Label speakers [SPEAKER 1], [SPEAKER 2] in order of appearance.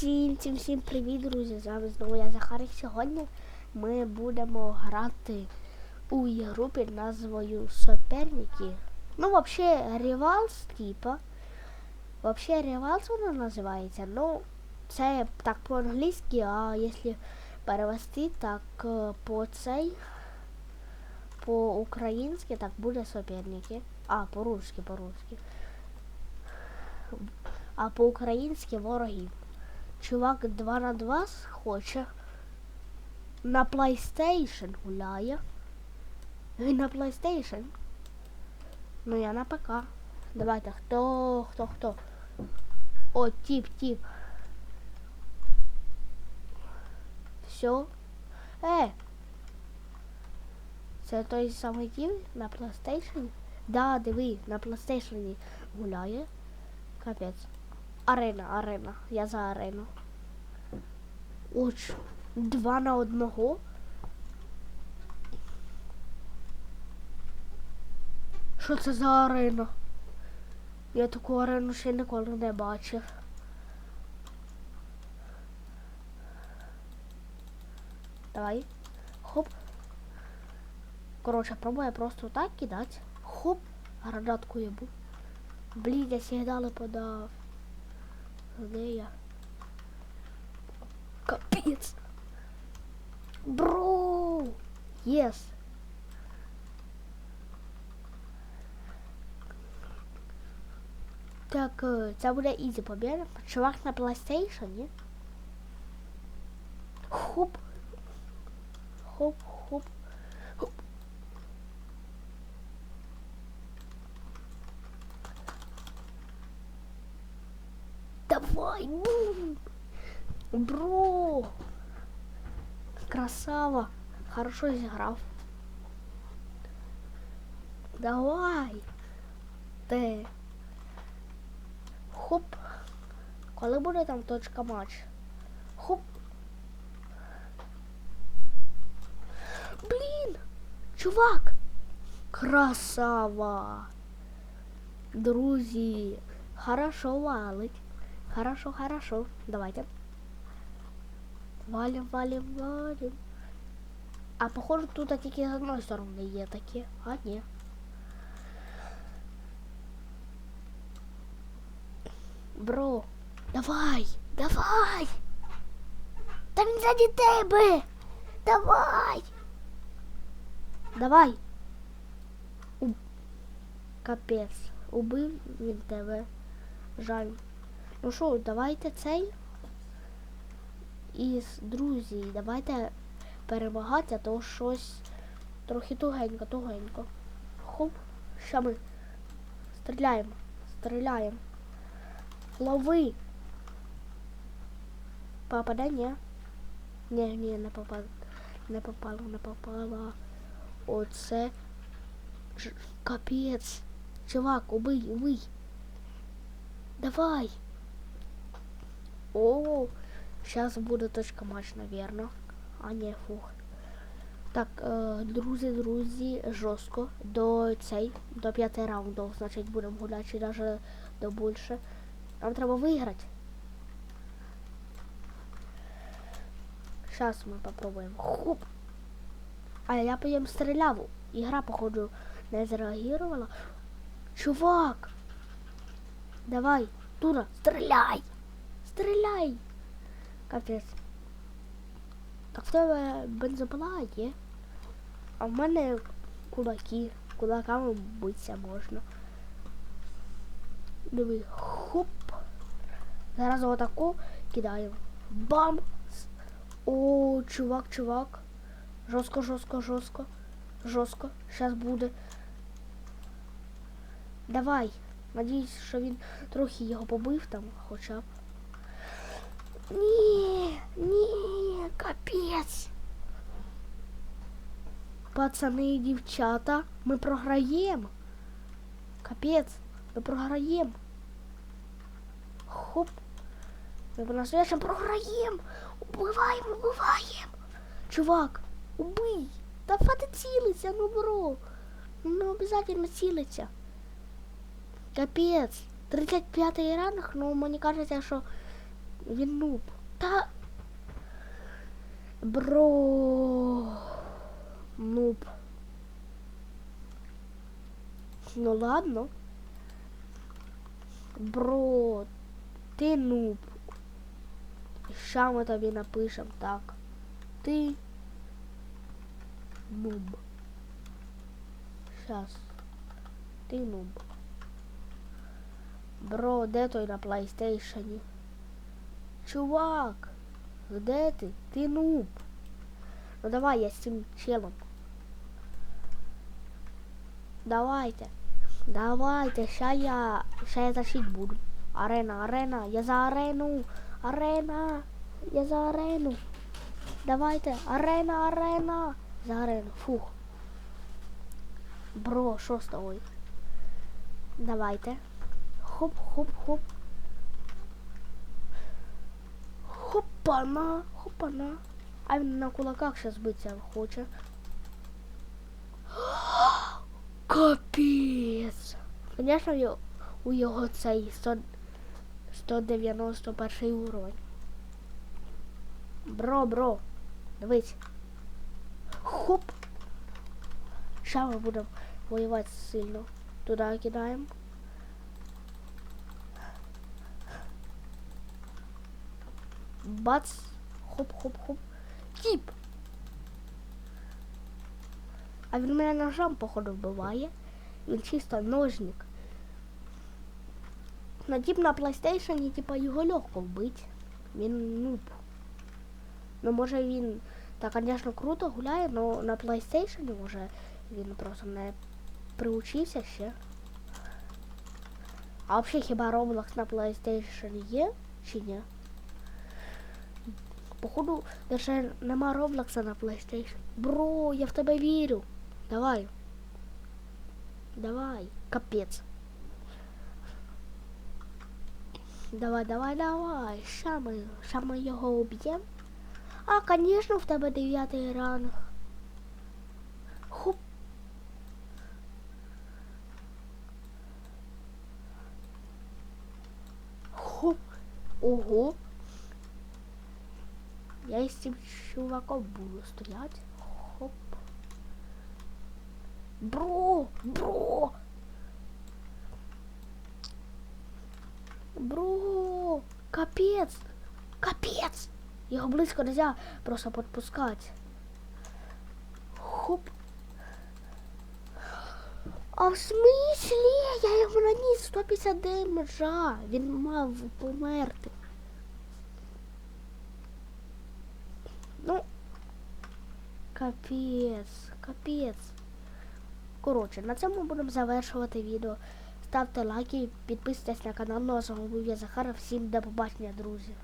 [SPEAKER 1] Всім всім всім привіт, друзі! З вами знову я Захарик. Сьогодні ми будемо грати у ігру під назвою Соперники. Ну, взагалі, Rivals, типа. Вообще Rivals воно називається. Ну, це так по-англійськи, а якщо перевести, так е, по цей по-українськи, так буде соперники. А, по-русски, по-русски. А по-українськи вороги. Чувак 2 на 2 хоче. На PlayStation гуляє. Він на PlayStation. Ну я на ПК. Давайте, хто, хто, хто? О, тип, тип. Все. Е! Це той самий тип на PlayStation? Да, диви, на PlayStation гуляє. Капець. Арена, арена. Я за арену. Оч, два на одного. Що це за арена? Я таку арену ще ніколи не бачив. Давай. Хоп. Короче, пробую просто так кидать. Хоп. Гранатку ебу. Блін, я сигнали подав. Де я? Капець. Бро! Єс. Так, е, це буде ізі побіда. Чувак на PlayStation, ні? Хоп. Хоп, хоп. Хоп. Давай, бум! Бро! Красава! Хорошо зіграв. Давай! Ти. Хоп. Коли буде там точка матч? Хоп. Блін! Чувак! Красава! Друзі! Хорошо валить. Хорошо, хорошо. Давайте. Валим, валим, валим. А походу тут тільки з одної сторони є такі. А ні. Бро, давай, давай. Та він заді тебе. Давай. Давай. У... Капець. Убив він тебе. Жаль. Ну що, давайте цей. І друзі, давайте перемагати, а то щось трохи тугенько, тугенько. Хоп, що ми стріляємо, стріляємо. Лови. Попаде, ні? Ні, не попало. Не попало, не попало. Оце. Капець. Чувак, убий, убий. Давай. О, сейчас буде точка матч, наверное. А не, фух. Так, е, друзі, друзі, жорстко. До цей, до п'яти раундів, значить, будемо гуляти, чи навіть до більше. Нам треба виграти. Сейчас ми попробуємо. Хоп! А я по ним стріляв. Ігра, походу, не зреагувала. Чувак! Давай, Тура, стреляй! Стреляй! Капець. Так в тебе бензопила. А в мене кулаки. Кулаками битися можна. Диви, хоп. Зараз отаку кидаємо. Бам! О, чувак, чувак. Жорстко, жорстко, жорстко. Жорстко. Зараз буде. Давай. Надіюсь, що він трохи його побив там, хоча б. Ні, ні, капець. Пацани і дівчата, ми програємо. Капець, ми програємо. Хоп. Ми по-настоящему програємо. Убиваємо, убиваємо. Чувак, убий. Та фати цілиться, ну бро. Ну обязательно цілиться. Капець. 35 й ранг, ну мені кажеться, що Він нуб. Та. Бро. Нуб. Ну ладно. Бро, ти нуб. Ща ми тобі напишем так. Ти нуб. Щас. Ти нуб. Бро, де той на плейстейшені? Чувак, де ти? Ти нуб. Ну давай я з цим челом. Давайте. Давайте, ща я. Ща я тащить буду. Арена, арена, я за арену. Арена. Я за арену. Давайте. Арена, арена. За арену. Фух. Бро, що з тобою? Давайте. Хоп, хоп, хоп. Хопана, хопана. А він на кулаках зараз биться хоче. Капець. Звісно, у його цей 100, 191 уровень. Бро, бро, дивись. Хоп. Ща ми будемо воювати сильно. Туди кидаємо. Бац. Хоп-хоп-хоп. Тіп. А він мене ножом, походу, вбиває. Він чисто ножник. Ну, тип на PlayStation, типа, його легко вбити. Він нуб. Ну, може він, так, звісно, круто гуляє, але на PlayStation може він просто не приучився ще. А взагалі хіба Roblox на PlayStation є чи ні? Походу, даже нема Роблокса на PlayStation. Бро, я в тебе вірю. Давай. Давай. Капець. Давай, давай, давай. Ща ми, ща ми його уб'ємо. А, конечно, в тебе дев'ятий ранг. Хоп. Хоп. Ого. Я із цим чуваком буду стоять. Хоп. Бро! Бро! Бро! Капець! Капець! Його близько нельзя просто підпускати. Хоп. А в смислі? Я йому наніс 150 демеджа. Він мав померти. Ну, капець, капець. Коротше, на цьому будемо завершувати відео. Ставте лайки, підписуйтесь на канал. Ну а з вами був я Захаров. Всім до побачення, друзі.